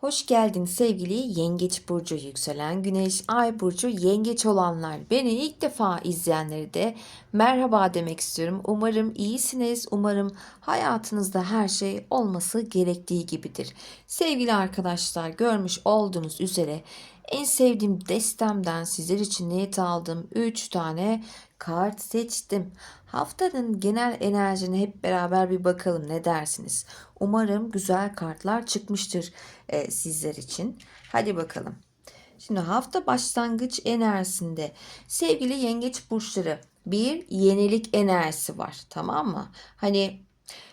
Hoş geldin sevgili Yengeç Burcu yükselen Güneş Ay Burcu Yengeç olanlar. Beni ilk defa izleyenleri de merhaba demek istiyorum. Umarım iyisiniz. Umarım hayatınızda her şey olması gerektiği gibidir. Sevgili arkadaşlar görmüş olduğunuz üzere en sevdiğim destemden sizler için niyet aldım. 3 tane kart seçtim. Haftanın genel enerjini hep beraber bir bakalım ne dersiniz? Umarım güzel kartlar çıkmıştır e, sizler için. Hadi bakalım. Şimdi hafta başlangıç enerjisinde sevgili yengeç burçları bir yenilik enerjisi var tamam mı? Hani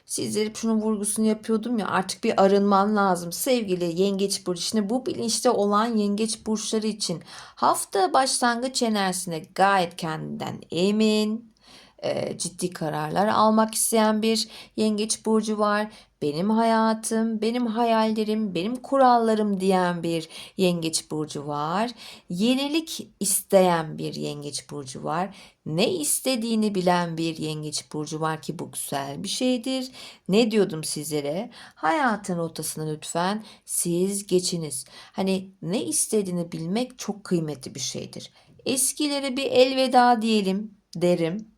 sizlere şunun vurgusunu yapıyordum ya artık bir arınman lazım sevgili yengeç burcu. Şimdi bu bilinçte olan yengeç burçları için hafta başlangıç enerjisine gayet kendinden emin, e, ciddi kararlar almak isteyen bir yengeç burcu var. Benim hayatım, benim hayallerim, benim kurallarım diyen bir yengeç burcu var. Yenilik isteyen bir yengeç burcu var. Ne istediğini bilen bir yengeç burcu var ki bu güzel bir şeydir. Ne diyordum sizlere? Hayatın rotasını lütfen siz geçiniz. Hani ne istediğini bilmek çok kıymetli bir şeydir. Eskilere bir elveda diyelim derim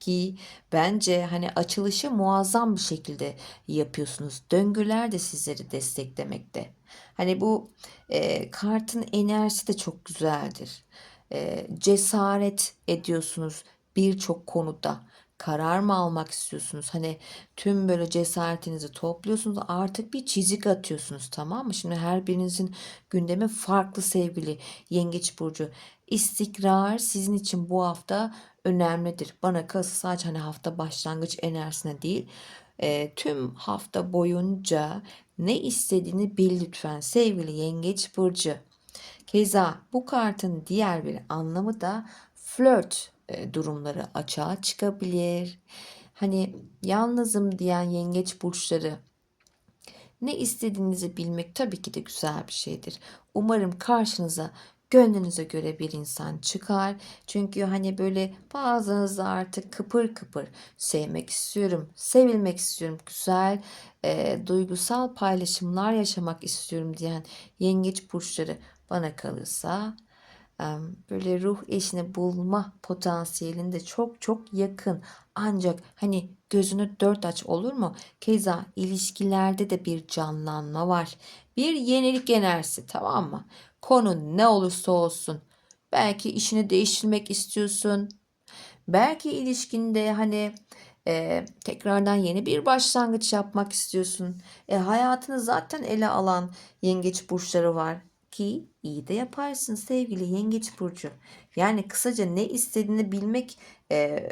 ki bence hani açılışı muazzam bir şekilde yapıyorsunuz. Döngüler de sizleri desteklemekte. Hani bu e, kartın enerjisi de çok güzeldir. E, cesaret ediyorsunuz birçok konuda. Karar mı almak istiyorsunuz? Hani tüm böyle cesaretinizi topluyorsunuz. Artık bir çizik atıyorsunuz tamam mı? Şimdi her birinizin gündemi farklı sevgili Yengeç Burcu. İstikrar sizin için bu hafta önemlidir. Bana kalırsa sadece hani hafta başlangıç enerjisine değil e, tüm hafta boyunca ne istediğini bil lütfen sevgili Yengeç Burcu. Keza bu kartın diğer bir anlamı da flört e, durumları açığa çıkabilir. Hani yalnızım diyen yengeç burçları ne istediğinizi bilmek tabii ki de güzel bir şeydir. Umarım karşınıza gönlünüze göre bir insan çıkar. Çünkü hani böyle bazınızda artık kıpır kıpır sevmek istiyorum, sevilmek istiyorum, güzel e, duygusal paylaşımlar yaşamak istiyorum diyen yengeç burçları bana kalırsa böyle ruh eşini bulma potansiyelinde çok çok yakın. Ancak hani gözünü dört aç olur mu? Keza ilişkilerde de bir canlanma var. Bir yenilik enerjisi tamam mı? Konu ne olursa olsun. Belki işini değiştirmek istiyorsun. Belki ilişkinde hani e, tekrardan yeni bir başlangıç yapmak istiyorsun. E, hayatını zaten ele alan yengeç burçları var ki iyi de yaparsın sevgili yengeç burcu. Yani kısaca ne istediğini bilmek e,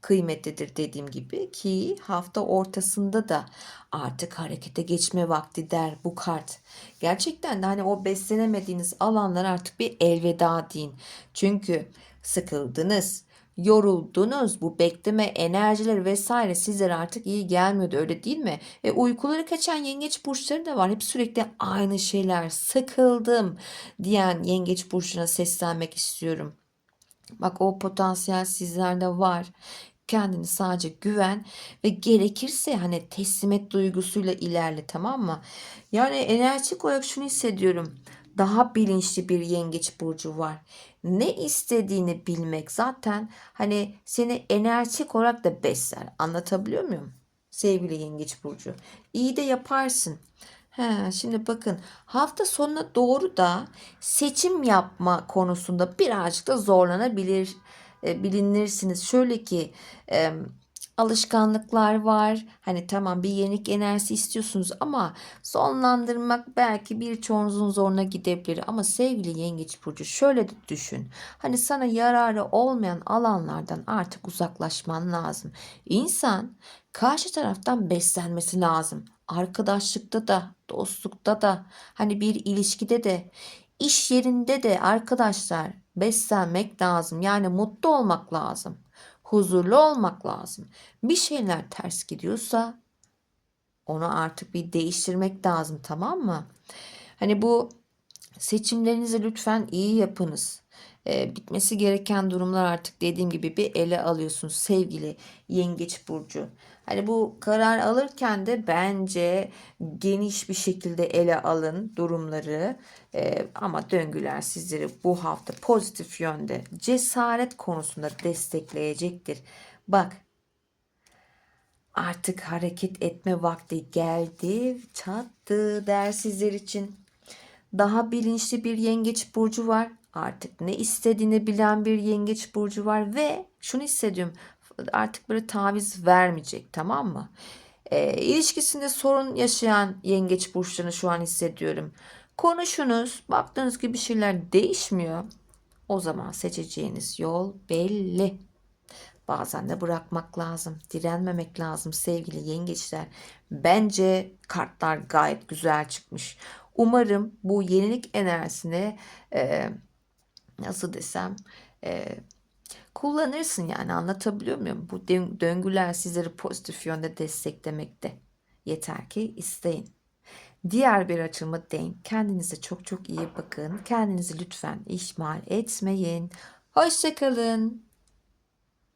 kıymetlidir dediğim gibi ki hafta ortasında da artık harekete geçme vakti der bu kart. Gerçekten de hani o beslenemediğiniz alanlar artık bir elveda deyin. Çünkü sıkıldınız, yoruldunuz. Bu bekleme enerjileri vesaire sizlere artık iyi gelmiyordu öyle değil mi? E, uykuları kaçan yengeç burçları da var. Hep sürekli aynı şeyler. Sıkıldım diyen yengeç burçuna seslenmek istiyorum. Bak o potansiyel sizlerde var. Kendini sadece güven ve gerekirse hani teslimet duygusuyla ilerle tamam mı? Yani enerjik olarak şunu hissediyorum. Daha bilinçli bir yengeç burcu var. Ne istediğini bilmek zaten hani seni enerjik olarak da besler. Anlatabiliyor muyum? Sevgili yengeç burcu. İyi de yaparsın. He, şimdi bakın hafta sonuna doğru da seçim yapma konusunda birazcık da zorlanabilir e, bilinirsiniz. Şöyle ki e, alışkanlıklar var. Hani tamam bir yenilik enerjisi istiyorsunuz ama sonlandırmak belki birçoğunuzun zoruna gidebilir. Ama sevgili yengeç burcu şöyle de düşün. Hani sana yararı olmayan alanlardan artık uzaklaşman lazım. İnsan karşı taraftan beslenmesi lazım. Arkadaşlıkta da, dostlukta da, hani bir ilişkide de, iş yerinde de arkadaşlar beslenmek lazım. Yani mutlu olmak lazım. Huzurlu olmak lazım. Bir şeyler ters gidiyorsa onu artık bir değiştirmek lazım tamam mı? Hani bu seçimlerinizi lütfen iyi yapınız. Ee, bitmesi gereken durumlar artık dediğim gibi bir ele alıyorsunuz sevgili yengeç burcu. Hani bu karar alırken de bence geniş bir şekilde ele alın durumları. Ee, ama döngüler sizleri bu hafta pozitif yönde cesaret konusunda destekleyecektir. Bak Artık hareket etme vakti geldi, çattı der sizler için. Daha bilinçli bir yengeç burcu var. Artık ne istediğini bilen bir yengeç burcu var ve şunu hissediyorum. Artık böyle taviz vermeyecek tamam mı? E, ilişkisinde sorun yaşayan yengeç burçlarını şu an hissediyorum. Konuşunuz, baktığınız gibi bir şeyler değişmiyor. O zaman seçeceğiniz yol belli. Bazen de bırakmak lazım, direnmemek lazım sevgili yengeçler. Bence kartlar gayet güzel çıkmış. Umarım bu yenilik enerjisini e, nasıl desem e, kullanırsın yani anlatabiliyor muyum? Bu dön- döngüler sizleri pozitif yönde desteklemekte. Yeter ki isteyin. Diğer bir açılma denk. Kendinize çok çok iyi bakın. Kendinizi lütfen ihmal etmeyin. Hoşçakalın.